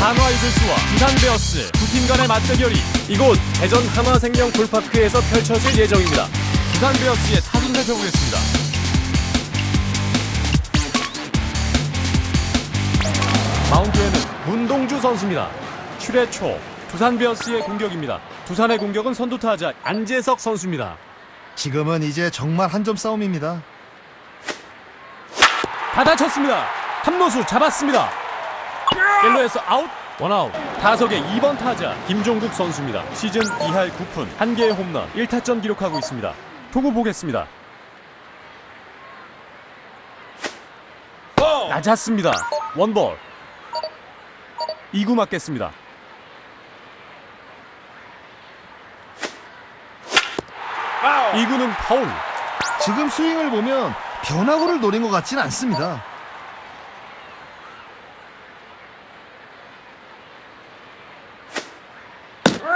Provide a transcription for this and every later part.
한화 이글스와 두산 베어스 두 팀 간의 맞대결이 이곳 대전 한화생명 골파크에서 펼쳐질 예정입니다. 두산 베어스의 타순 살펴보겠습니다. 마운드에는 문동주 선수입니다. 7회 초 두산 베어스의 공격입니다. 두산의 공격은 선두타자 안재석 선수입니다. 지금은 이제 정말 한 점 싸움입니다. 받아쳤습니다. 함노수 잡았습니다. 1루에서 아웃, 원아웃. 타석의 2번 타자 김종국 선수입니다. 시즌 2할 9푼, 1개의 홈런, 1타점 기록하고 있습니다. 투구 보겠습니다. 낮았습니다. 원볼. 2구 맞겠습니다. 이구는 파울. 지금 스윙을 보면 변화구를 노린 것 같진 않습니다.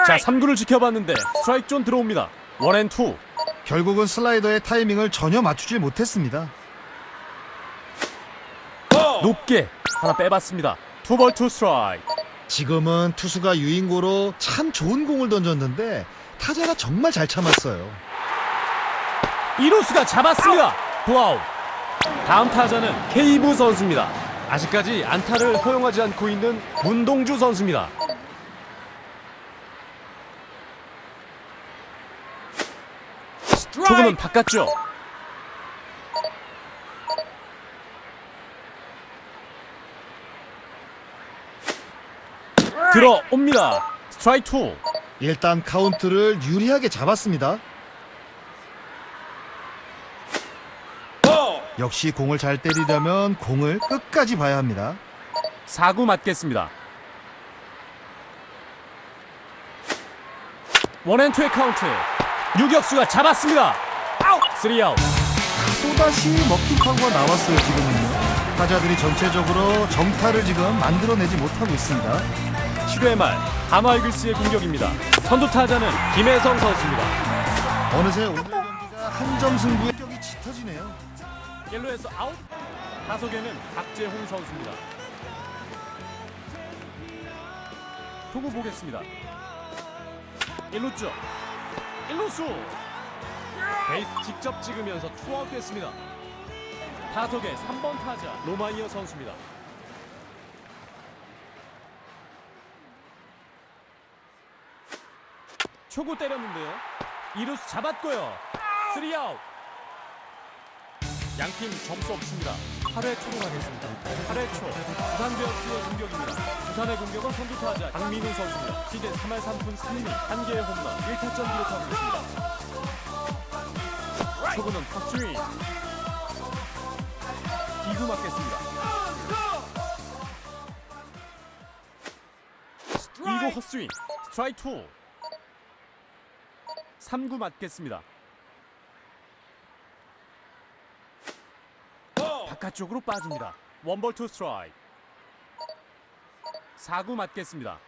자, 3구를 지켜봤는데 스트라이크 존 들어옵니다. 원앤투. 결국은 슬라이더의 타이밍을 전혀 맞추지 못했습니다. 높게 하나 빼봤습니다. 투볼 투 스트라이크. 지금은 투수가 유인고로 참 좋은 공을 던졌는데 타자가 정말 잘 참았어요. 이루스가 잡았습니다. 투아웃. 다음 타자는 케이브 선수입니다. 아직까지 안타를 허용하지 않고 있는 문동주 선수입니다. 조금은 바꿨죠. 들어옵니다. 스트라이크 투. 일단 카운트를 유리하게 잡았습니다. 역시 공을 잘 때리려면 공을 끝까지 봐야 합니다. 4구 맞겠습니다. 원앤투의 카운트. 유격수가 잡았습니다. 아웃. 3아웃. 또다시 먹힌 타구가 나왔어요 지금은요. 타자들이 전체적으로 정타를 지금 만들어내지 못하고 있습니다. 7회 말 한화 이글스의 공격입니다. 선두 타자는 김혜성 선수입니다. 어느새 오늘 경기가 한 점 승부의 격이 짙어지네요. 1루에서 아웃. 타석에는 박재홍 선수입니다. 투구 보겠습니다. 1루 쪽. 1루수. 베이스 직접 찍으면서 투아웃 됐습니다. 타석의 3번 타자 로마이어 선수입니다. 초구 때렸는데요. 이루수 잡았고요. 3아웃. 양팀 점수 없습니다. 8회 초로 가겠습니다. 8회 초 부산 베어스의 공격입니다. 부산의 공격은 선두 타자 강민우 선수입니다. 시즌 3할 3푼 3리 1개의 홈런 1타점 기록하고 있습니다. 초구는 탑스윙 2구 맞겠습니다. 2구 헛스윙 스트라이크 2 3구 맞겠습니다. 바깥쪽으로 빠집니다. 원볼 투 스트라이크. 4구 맞겠습니다.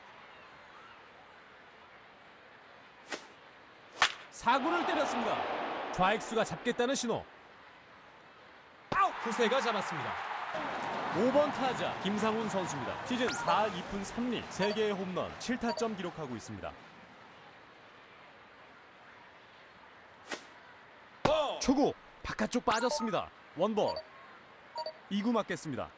4구를 때렸습니다. 좌익수가 잡겠다는 신호. 아웃! 후세가 잡았습니다. 5번 타자 김상훈 선수입니다. 시즌 4할 2푼 3리 3개의 홈런 7타점 기록하고 있습니다. 초구 바깥쪽 빠졌습니다. 원볼 2구 맞겠습니다.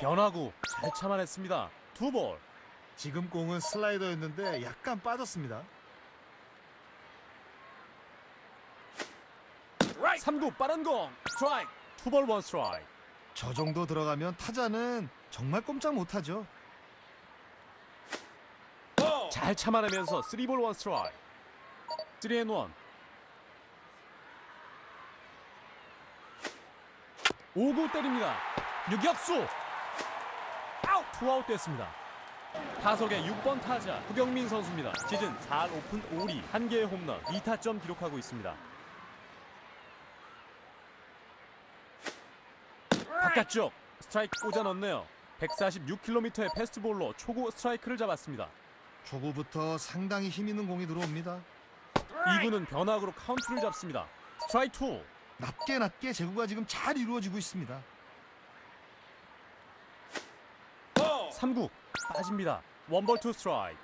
변화구 잘 참아냈습니다. 투볼 지금 공은 슬라이더였는데 약간 빠졌습니다. 3구 빠른 공 스트라이크 투볼 원 스트라이크 저 정도 들어가면 타자는 정말 꼼짝 못하죠. 잘 참아내면서 3볼 원 스트라이크 3앤 1 5구 때립니다. 유격수 아웃 투아웃 됐습니다. 타석의 6번 타자 후경민 선수입니다. 시즌 4할 오픈 5리 1개의 홈런 2타점 기록하고 있습니다. 바깥쪽 스트라이크 꽂아 넣네요. 146km의 패스트볼로 초구 스트라이크를 잡았습니다. 초구부터 상당히 힘 있는 공이 들어옵니다. 2구는 변화구로 카운트를 잡습니다. 스트라이크 2. 낮게 낮게 제구가 지금 잘 이루어지고 있습니다. 3구 빠집니다. 원볼 투 스트라이크.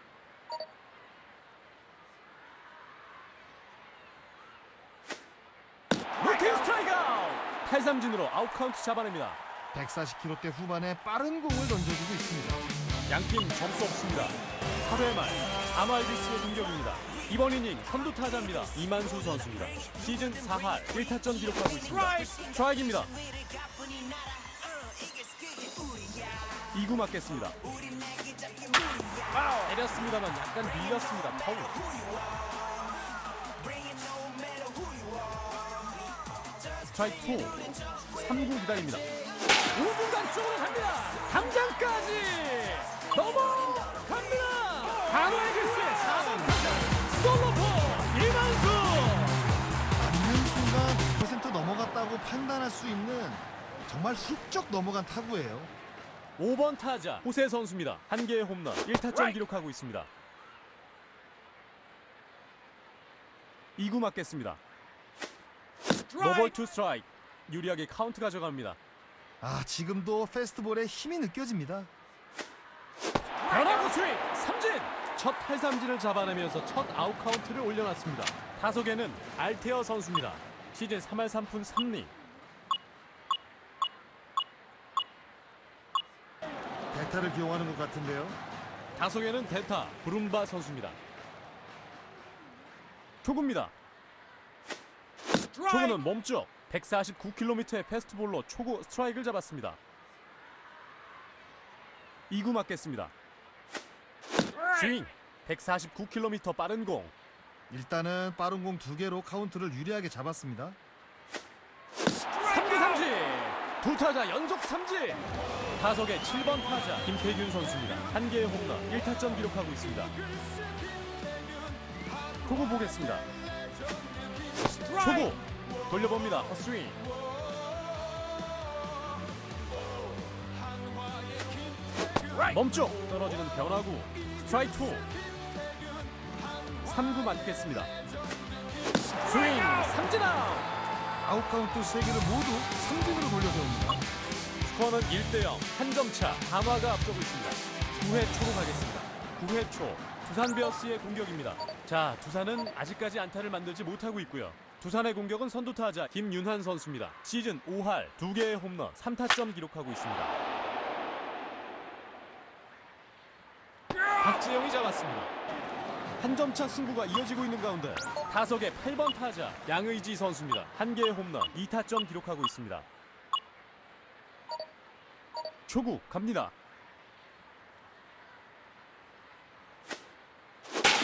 루킹 스트라이크 아웃! 탈삼진으로 아웃 카운트 잡아냅니다. 140km대 후반에 빠른 공을 던져주고 있습니다. 양팀 점수 없습니다. 8회 말 아마이비스의 공격입니다. 이번 이닝 선두 타자입니다. 이만수 선수입니다. 시즌 4할 1타점 기록하고 있습니다. 스트라이크입니다. 2구 맞겠습니다. 때렸습니다만 약간 밀렸습니다. 파울. 스트라이크 2. 3구 기다립니다. 우중간 쪽으로 갑니다. 솔로포 이만수. 맞는 순간 100% 넘어갔다고 판단할 수 있는 정말 훌쩍 넘어간 타구예요. 5번 타자 호세 선수입니다. 한 개의 홈런 1타점 기록하고 있습니다. 2구 맞겠습니다. 노볼 투 스트라이크 유리하게 카운트 가져갑니다. 아 지금도 페스트볼에 힘이 느껴집니다. 변화구 스윙 삼진 첫 탈삼진을 잡아내면서 첫 아웃 카운트를 올려놨습니다. 타석에는 알테어 선수입니다. 시즌 3할 3푼 3리 대타를 기용하는 것 같은데요. 타석에는 대타 브룸바 선수입니다. 초구입니다. 초구는 몸쪽 149km의 패스트볼로 초구 스트라이크를 잡았습니다. 2구 맞겠습니다. 스윙 149km 빠른 공 일단은 빠른 공 두 개로 카운트를 유리하게 잡았습니다. 3구 삼진 두 타자 연속 삼진 타석의 7번 타자 김태균 선수입니다. 한 개의 홈런 1타점 기록하고 있습니다. 초구 보겠습니다. 초구 돌려봅니다. 헛스윙 멈춰 떨어지는 변화구 스트라이크 2 3구 맞겠습니다. 스윙 삼진 아웃 아웃 카운트 세 개를 모두 삼진으로 돌려세웁니다. 스코어는 1대0 한 점차 담화가 앞서고 있습니다. 9회 초로 가겠습니다. 9회 초 두산 베어스의 공격입니다. 자 두산은 아직까지 안타를 만들지 못하고 있고요. 두산의 공격은 선두 타자 김윤환 선수입니다. 시즌 5할 2개의 홈런 3타점 기록하고 있습니다. 박재영이 잡았습니다 한 점차 승부가 이어지고 있는 가운데 타석의 8번 타자 양의지 선수입니다 한 개의 홈런 2타점 기록하고 있습니다 초구 갑니다.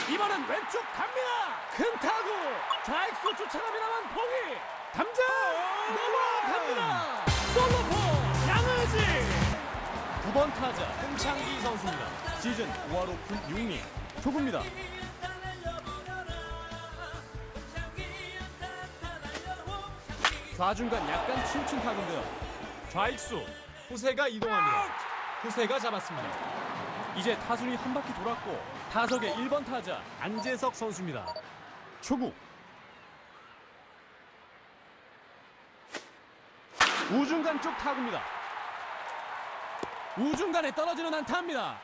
이번엔 왼쪽 갑니다. 큰 타구 좌익수 쫓아갑니다만 포기 담장 넘어갑니다. 솔로포 양의지 9번 타자 홍창기 선수입니다. 시즌 5할 오픈 6리 초구입니다. 좌중간 약간 타구인데요. 좌익수 후세가 이동합니다. 후세가 잡았습니다. 이제 타순이 한 바퀴 돌았고 타석의 1번 타자 안재석 선수입니다. 초구 우중간 쪽 타구입니다. 우중간에 떨어지는 안타입니다.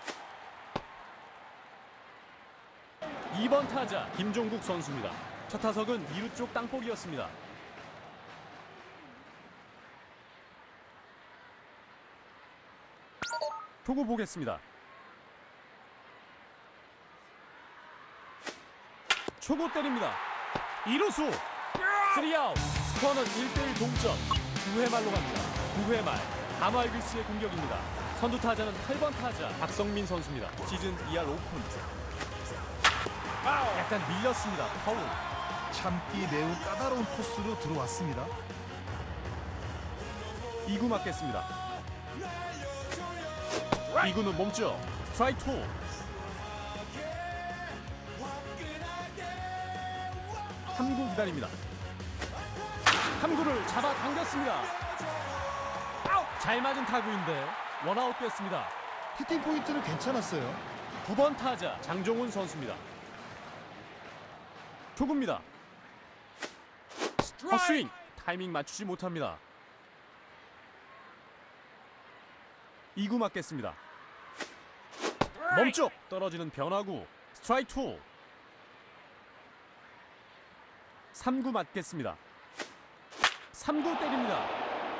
2번 타자 김종국 선수입니다. 첫 타석은 2루 쪽 땅볼이었습니다. 초구 보겠습니다. 초구 때립니다. 2루수 3아웃 스코어는 1대1 동점 9회 말로 갑니다. 9회 말 가마이글스의 공격입니다. 선두 타자는 8번 타자 박성민 선수입니다. 시즌 2할 오픈 약간 밀렸습니다. 파울 참기 매우 까다로운 코스로 들어왔습니다. 2구 맞겠습니다. 2구는 몸쪽 스트라이크 2 3구 기다립니다. 3구를 잡아 당겼습니다. 잘 맞은 타구인데 원아웃 됐습니다. 히팅 포인트는 괜찮았어요. 9번 타자 장종훈 선수입니다. 초구입니다. 헛스윙 타이밍 맞추지 못합니다. 2구 맞겠습니다. 멈쪽 떨어지는 변화구 스트라이크 2 3구 맞겠습니다. 3구 때립니다.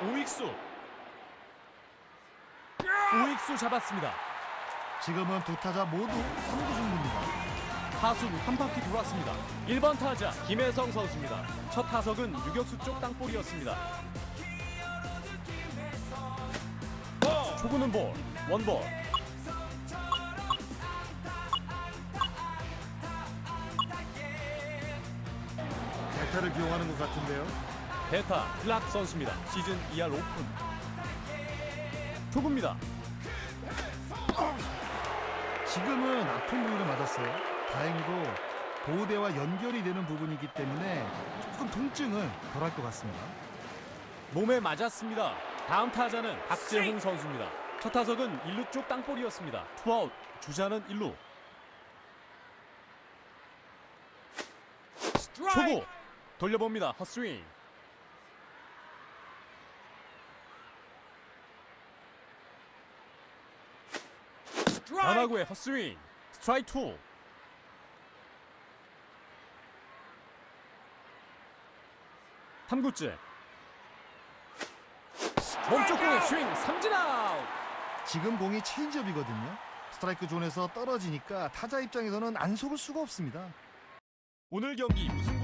우익수 우익수 잡았습니다. 지금은 두 타자 모두 3구 승부입니다. 타순 한 바퀴 돌았습니다. 1번 타자 김혜성 선수입니다. 첫 타석은 유격수 쪽 땅볼이었습니다. 초구는 볼, 원볼. 대타를 기용하는 것 같은데요. 베타 클락 선수입니다. 시즌 2할 오픈. 초구입니다. 지금은 아픈 부위를 맞았어요. 다행히도 보호대와 연결이 되는 부분이기 때문에 조금 통증은 덜할 것 같습니다. 몸에 맞았습니다. 다음 타자는 박재홍 선수입니다. 첫 타석은 1루 쪽 땅볼이었습니다. 투아웃, 주자는 1루. 초구 돌려봅니다. 헛스윙. 변화구의 헛스윙. 스트라이크 2. 탐구째 몸쪽 공의 스윙 삼진 아웃. 지금 공이 체인지업이거든요. 스트라이크 존에서 떨어지니까 타자 입장에서는 안 속을 수가 없습니다. 오늘 경기 무슨